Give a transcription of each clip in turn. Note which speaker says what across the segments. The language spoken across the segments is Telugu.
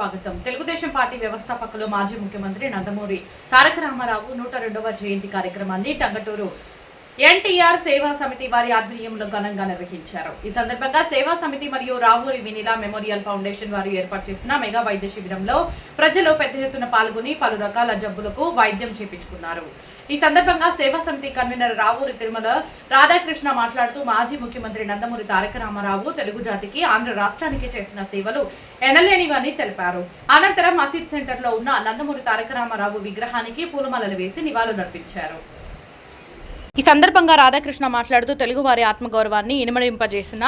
Speaker 1: స్వాగతం. తెలుగుదేశం పార్టీ వ్యవస్థాపకులు మాజీ ముఖ్యమంత్రి నందమూరి. తారక రామారావు నూట రెండవ జయంతి కార్యక్రమాన్ని టంగటూరు ఎన్టీఆర్ సేవా సమితి వారి ఆధ్వర్యంలో ఘనంగా నిర్వహించారు. ఈ సందర్భంగా సేవా సమితి మరియు రావూరి వినిలా మెమోరియల్ ఫౌండేషన్ వారు ఏర్పాటు చేసిన మెగా వైద్య శిబిరంలో ప్రజలు పెద్ద ఎత్తున పాల్గొని పలు రకాల జబ్బులకు వైద్యం చేపించుకున్నారు. ఈ సందర్భంగా సేవా సమితి కన్వీనర్ రావూరి తిరుమల రాధాకృష్ణ మాట్లాడుతూ మాజీ ముఖ్యమంత్రి నందమూరి తారక రామారావు తెలుగు జాతికి ఆంధ్ర రాష్ట్రానికి చేసిన సేవలు ఎనలేనివని తెలిపారు. అనంతరం మసీద్ సెంటర్లో ఉన్న నందమూరి తారక రామారావు విగ్రహానికి పూలమాలలు వేసి నివాళులర్పించారు. ఈ సందర్భంగా రాధాకృష్ణ మాట్లాడుతూ తెలుగు వారి ఆత్మగౌరవాన్ని ఇనుమడింపజేసిన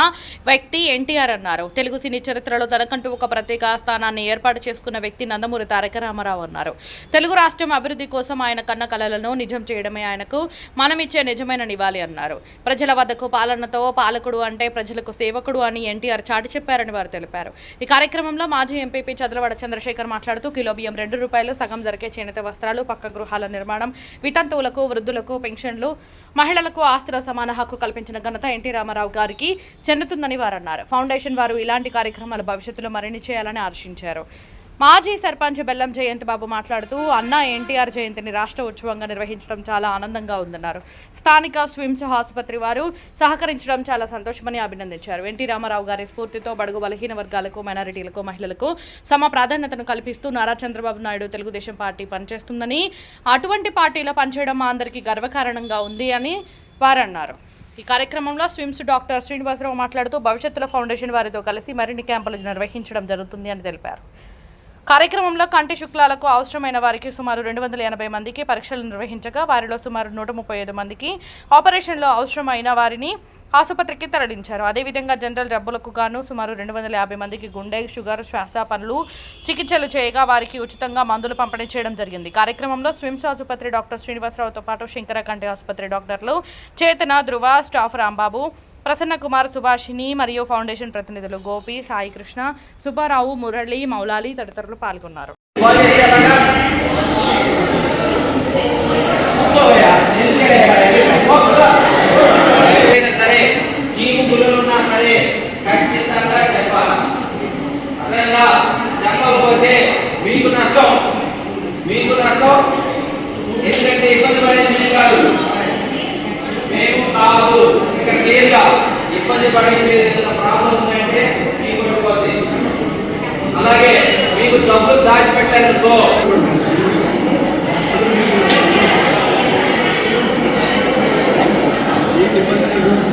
Speaker 1: వ్యక్తి ఎన్టీఆర్ అన్నారు. తెలుగు సినీ చరిత్రలో తనకంటూ ఒక ప్రత్యేక స్థానాన్ని ఏర్పాటు చేసుకున్న వ్యక్తి నందమూరి తారక రామారావు అన్నారు. తెలుగు రాష్ట్రం అభివృద్ధి కోసం ఆయన కన్న కలలను నిజం చేయడమే ఆయనకు మనమిచ్చే నిజమైన నివాళి అన్నారు. ప్రజల వద్దకు పాలనతో పాలకుడు అంటే ప్రజలకు సేవకుడు అని ఎన్టీఆర్ చాటి చెప్పారని వారు తెలిపారు. ఈ కార్యక్రమంలో మాజీ ఎంపీపీ చదలవాడ చంద్రశేఖర్ మాట్లాడుతూ కిలో బియ్యం రెండు రూపాయలు సగం ధరకే చేనేత వస్త్రాలు పక్క గృహాల నిర్మాణం వితంతువులకు వృద్ధులకు పెన్షన్లు మహిళలకు ఆస్తుల సమాన హక్కు కల్పించిన ఘనత ఎన్టీ రామారావు గారికి చెందుతుందని వారు అన్నారు ఫౌండేషన్ వారు ఇలాంటి కార్యక్రమాలు భవిష్యత్తులో మరిన్ని చేయాలని ఆశించారు. మాజీ సర్పంచ్ బెల్లం జయంతి బాబు మాట్లాడుతూ అన్న ఎన్టీఆర్ జయంతిని రాష్ట్ర ఉత్సవంగా నిర్వహించడం చాలా ఆనందంగా ఉందన్నారు. స్థానిక స్విమ్స్ ఆసుపత్రి వారు సహకరించడం చాలా సంతోషమని అభినందించారు. ఎన్టీ రామారావు గారి స్ఫూర్తితో బడుగు బలహీన వర్గాలకు మైనారిటీలకు మహిళలకు సమ ప్రాధాన్యతను కల్పిస్తూ నారా చంద్రబాబు నాయుడు తెలుగుదేశం పార్టీ పనిచేస్తుందని అటువంటి పార్టీలో పనిచేయడం మా అందరికీ గర్వకారణంగా ఉంది అని వారు అన్నారు ఈ కార్యక్రమంలో స్విమ్స్ డాక్టర్ శ్రీనివాసరావు మాట్లాడుతూ భవిష్యత్తులో ఫౌండేషన్ వారితో కలిసి మరిన్ని క్యాంపులు నిర్వహించడం జరుగుతుంది అని తెలిపారు. కార్యక్రమంలో కంటి శుక్లాలకు అవసరమైన వారికి సుమారు రెండు వందల ఎనభై మందికి పరీక్షలు నిర్వహించగా వారిలో సుమారు నూట ముప్పై ఐదు మందికి ఆపరేషన్లో అవసరమైన వారిని ఆసుపత్రికి తరలించారు. అదేవిధంగా జనరల్ జబ్బులకు గాను సుమారు రెండు వందల యాభై మందికి గుండె షుగర్ శ్వాస పనులు చికిత్సలు చేయగా వారికి ఉచితంగా మందులు పంపిణీ చేయడం జరిగింది. కార్యక్రమంలో స్విమ్స్ ఆసుపత్రి డాక్టర్ శ్రీనివాసరావుతో పాటు శంకరకంటి ఆసుపత్రి డాక్టర్లు చేతన ధృవ స్టాఫ్ రాంబాబు ప్రసన్న కుమార్ సుభాషిణి మరియు ఫౌండేషన్ ప్రతినిధులు గోపి సాయి కృష్ణ సుబ్బారావు మురళి మౌలాలి తదితరులు పాల్గొన్నారు.
Speaker 2: ఇబ్బంది పడే ప్రాబ్లం ఉందంటే మీకు పడిపోతుంది అలాగే మీకు డబ్బులు దాచిపెట్టారనుకో.
Speaker 3: రోజు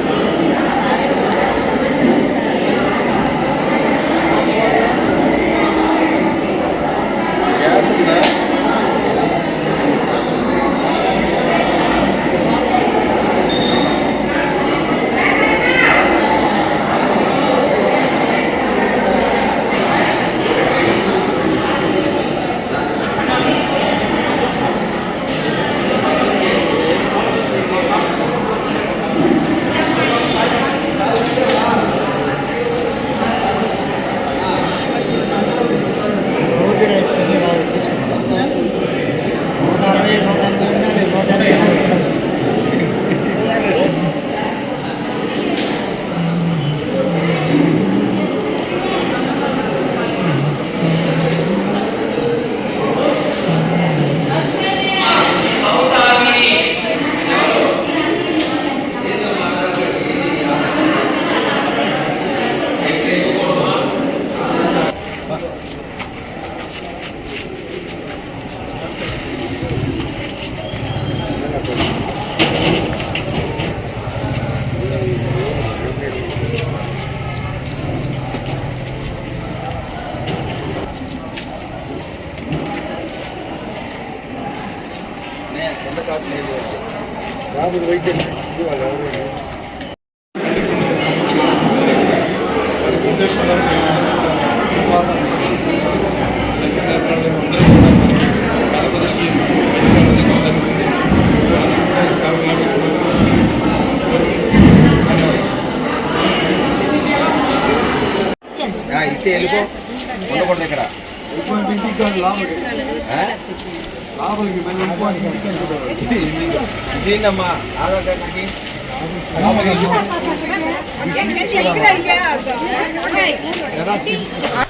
Speaker 3: బాబుకి వయసు ఎంత? ఇది వాళ్ళు ఎవరు?
Speaker 2: ఇస్తే వెళ్ళిపో ఉండకూడదు ఇక్కడ ఇదేందమ్మా ఆధార్ కార్డుకి
Speaker 4: ఇక్కడ